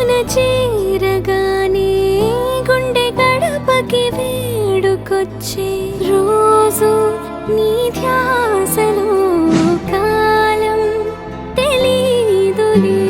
కడుపున చేరగానే గుండె గడపకి వేడుకొచ్చే రోజు నీ ధ్యాసలో కాలం తెలీదులే.